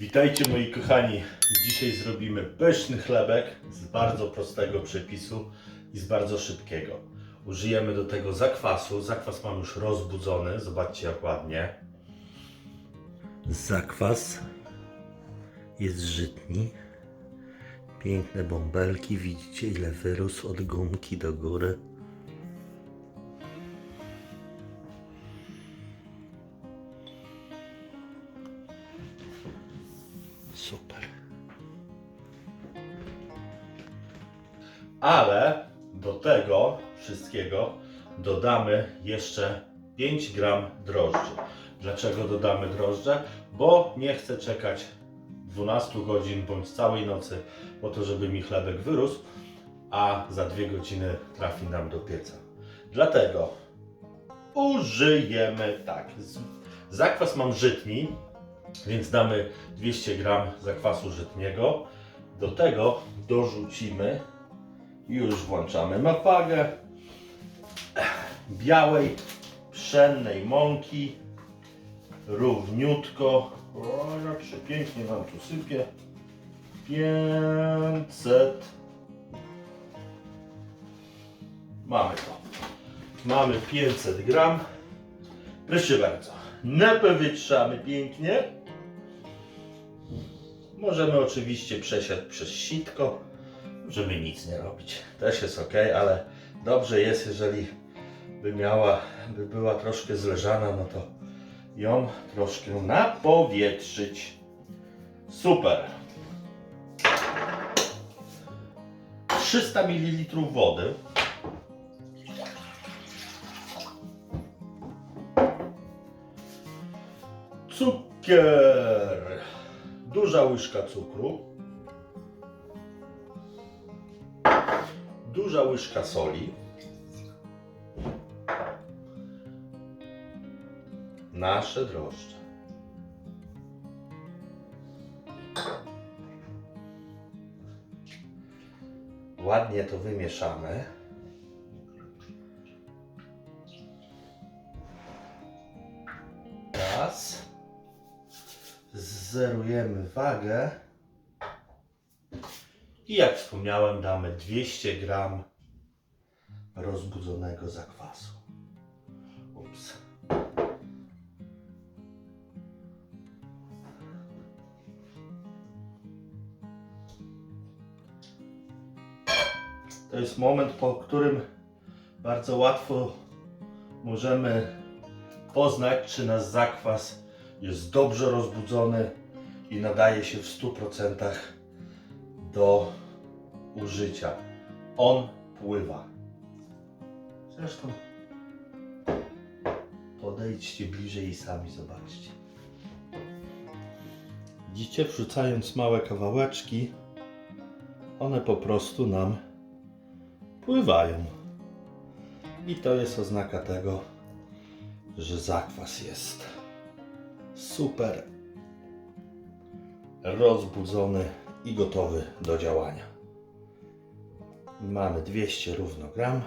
Witajcie moi kochani. Dzisiaj zrobimy pyszny chlebek z bardzo prostego przepisu i z bardzo szybkiego. Użyjemy do tego zakwasu. Zakwas mam już rozbudzony. Zobaczcie jak ładnie. Zakwas jest żytni. Piękne bąbelki. Widzicie ile wyrósł od gumki do góry. Dodamy jeszcze 5 gram drożdży. Dlaczego dodamy drożdże? Bo nie chcę czekać 12 godzin bądź całej nocy po to, żeby mi chlebek wyrósł, a za 2 godziny trafi nam do pieca. Dlatego użyjemy tak. Zakwas mam żytni, więc damy 200 gram zakwasu żytniego. Do tego dorzucimy już włączamy mapagę białej, pszennej mąki. Równiutko. O, jak się pięknie nam tu sypie. 500. Mamy to. Mamy 500 gram. Proszę bardzo. Napowietrzamy pięknie. Możemy oczywiście przesiać przez sitko, żeby nic nie robić. Też jest ok, ale dobrze jest, jeżeli by miała, by była troszkę zleżana, no to ją troszkę napowietrzyć. Super. 300 ml wody. Cukier. Duża łyżka cukru. Duża łyżka soli. Nasze drożdże. Ładnie to wymieszamy. Raz. Zerujemy wagę. I jak wspomniałem, damy 200 gram rozbudzonego zakwasu. Moment, po którym bardzo łatwo możemy poznać, czy nasz zakwas jest dobrze rozbudzony i nadaje się w 100% do użycia. On pływa. Zresztą podejdźcie bliżej i sami zobaczcie. Widzicie, wrzucając małe kawałeczki, one po prostu nam pływają. I to jest oznaka tego, że zakwas jest super rozbudzony i gotowy do działania. Mamy 200 równo gram.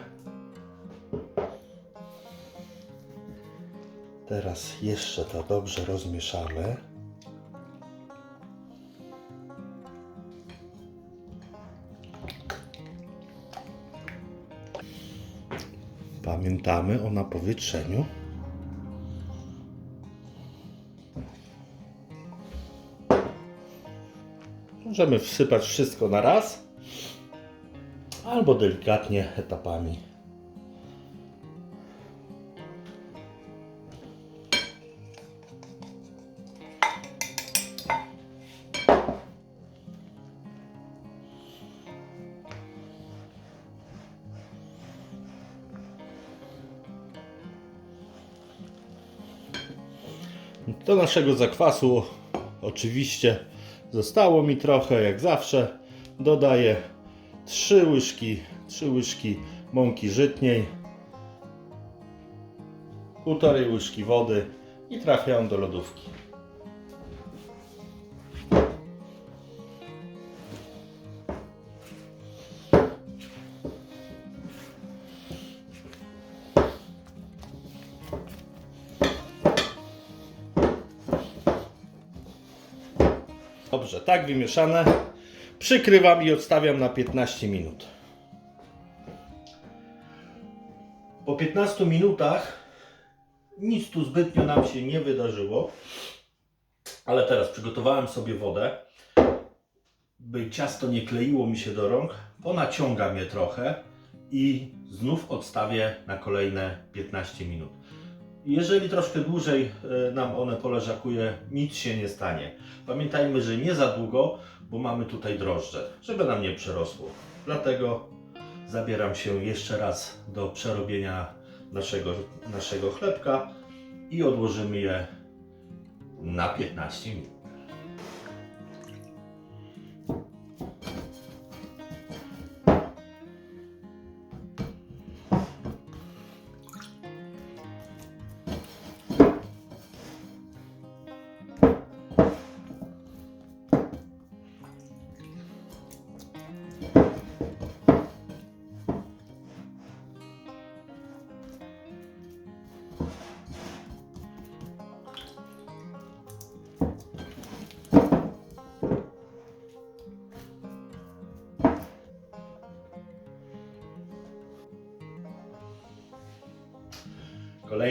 Teraz jeszcze to dobrze rozmieszamy. Pamiętamy o napowietrzeniu. Możemy wsypać wszystko na raz, albo delikatnie etapami. Do naszego zakwasu oczywiście zostało mi trochę, jak zawsze. Dodaję 3 łyżki, 3 łyżki mąki żytniej, półtorej łyżki wody i trafiają do lodówki. Dobrze, tak wymieszane. Przykrywam i odstawiam na 15 minut. Po 15 minutach nic tu zbytnio nam się nie wydarzyło. Ale teraz przygotowałem sobie wodę, by ciasto nie kleiło mi się do rąk. Ponaciągam je trochę i znów odstawię na kolejne 15 minut. Jeżeli troszkę dłużej e, nam one poleżakuje, nic się nie stanie. Pamiętajmy, że nie za długo, bo mamy tutaj drożdże, żeby nam nie przerosło. Dlatego zabieram się jeszcze raz do przerobienia naszego, naszego chlebka i odłożymy je na 15 minut.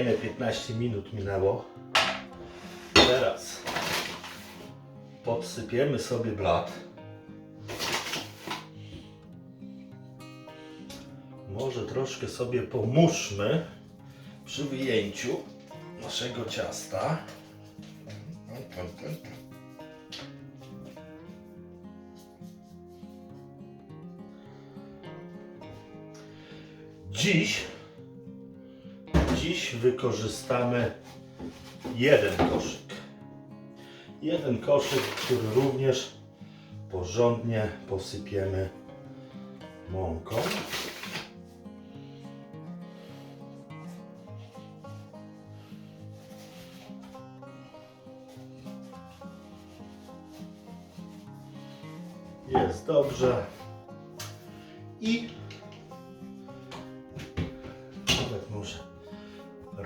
Kolejne 15 minut minęło. Teraz podsypiemy sobie blat. Może troszkę sobie pomóżmy przy wyjęciu naszego ciasta. Dziś Dziś wykorzystamy jeden koszyk. Jeden koszyk, który również porządnie posypiemy mąką. Jest dobrze. I nawet może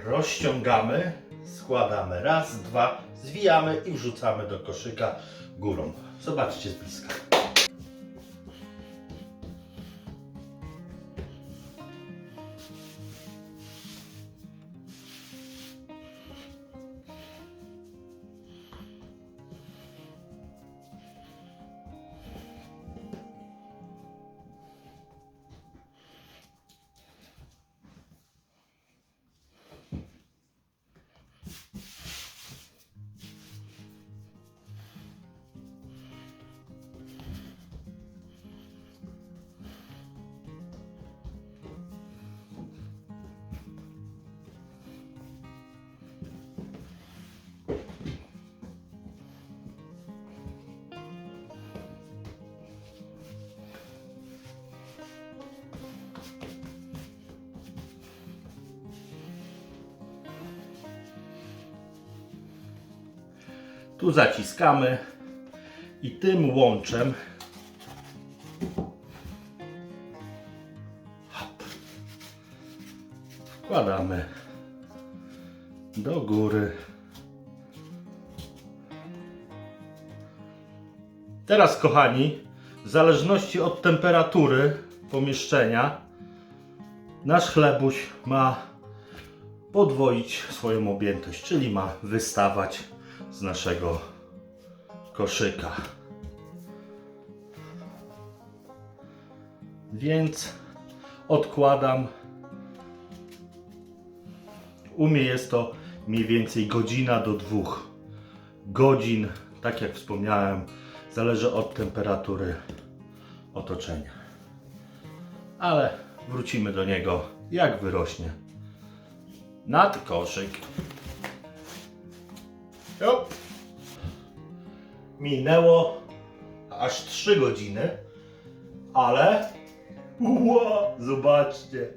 rozciągamy, składamy raz, dwa, zwijamy i wrzucamy do koszyka górą. Zobaczcie z bliska. Tu zaciskamy i tym łączem hop, wkładamy do góry. Teraz, kochani, w zależności od temperatury pomieszczenia, nasz chlebuś ma podwoić swoją objętość, czyli ma wystawać z naszego koszyka. Więc odkładam. U mnie jest to mniej więcej godzina do dwóch godzin. Tak jak wspomniałem, zależy od temperatury otoczenia. Ale wrócimy do niego, jak wyrośnie nad koszyk. Minęło aż 3 godziny, ale zobaczcie.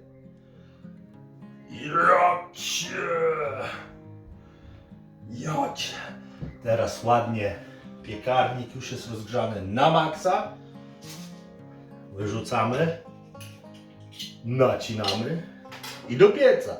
Jacie. Jacie. Teraz ładnie piekarnik już jest rozgrzany na maksa. Wyrzucamy. Nacinamy i do pieca.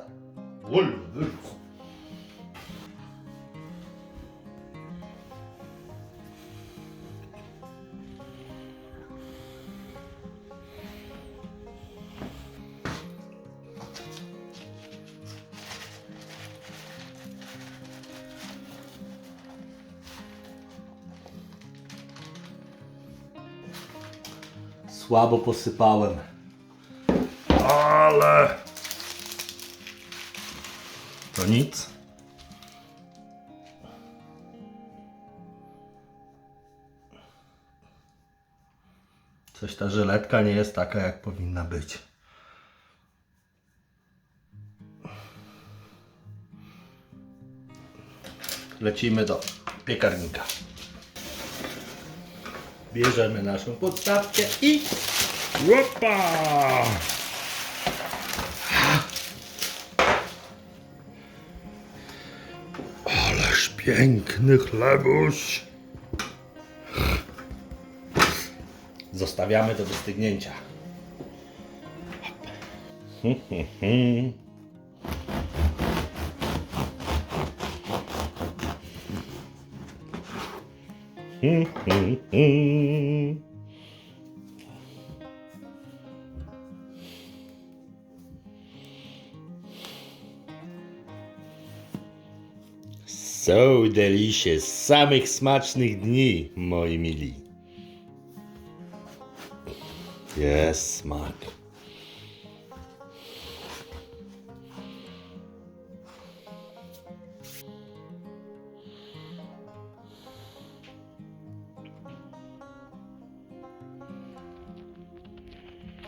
Słabo posypałem. Ale... To nic. Coś ta żyletka nie jest taka, jak powinna być. Lecimy do piekarnika. Bierzemy naszą podstawkę i... Łopa! Ależ piękny chlebuś! Zostawiamy do wystygnięcia. So delicious. Samych smacznych dni, moi mili. Jest smak.